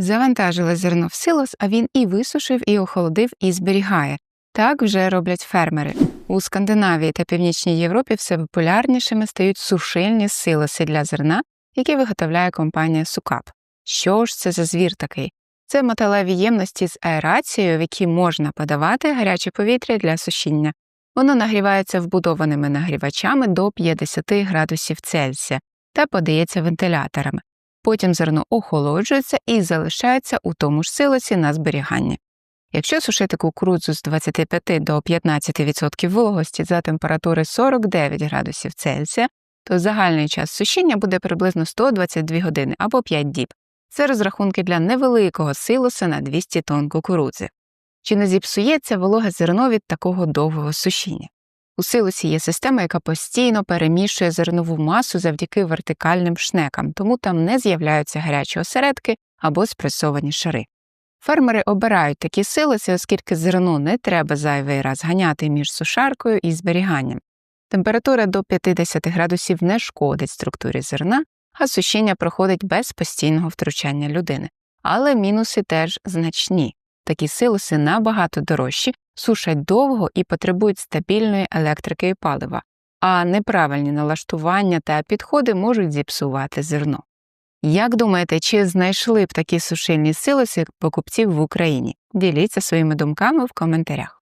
Завантажили зерно в силос, а він і висушив, і охолодив, і зберігає. Так вже роблять фермери. У Скандинавії та Північній Європі все популярнішими стають сушильні силоси для зерна, які виготовляє компанія Сукап. Що ж це за звір такий? Це металеві ємності з аерацією, в які можна подавати гаряче повітря для сушіння. Воно нагрівається вбудованими нагрівачами до 50 градусів Цельсія та подається вентиляторами. Потім зерно охолоджується і залишається у тому ж силосі на зберігання. Якщо сушити кукурудзу з 25 до 15% вологості за температури 49 градусів Цельсія, то загальний час сушіння буде приблизно 122 години або 5 діб. Це розрахунки для невеликого силоса на 200 тонн кукурудзи. Чи не зіпсується вологе зерно від такого довгого сушіння? У силосі є система, яка постійно перемішує зернову масу завдяки вертикальним шнекам, тому там не з'являються гарячі осередки або спресовані шари. Фермери обирають такі силоси, оскільки зерно не треба зайвий раз ганяти між сушаркою і зберіганням. Температура до 50 градусів не шкодить структурі зерна, а сушіння проходить без постійного втручання людини. Але мінуси теж значні. Такі силоси набагато дорожчі, сушать довго і потребують стабільної електрики і палива, а неправильні налаштування та підходи можуть зіпсувати зерно. Як думаєте, чи знайшли б такі сушильні силоси покупців в Україні? Діліться своїми думками в коментарях.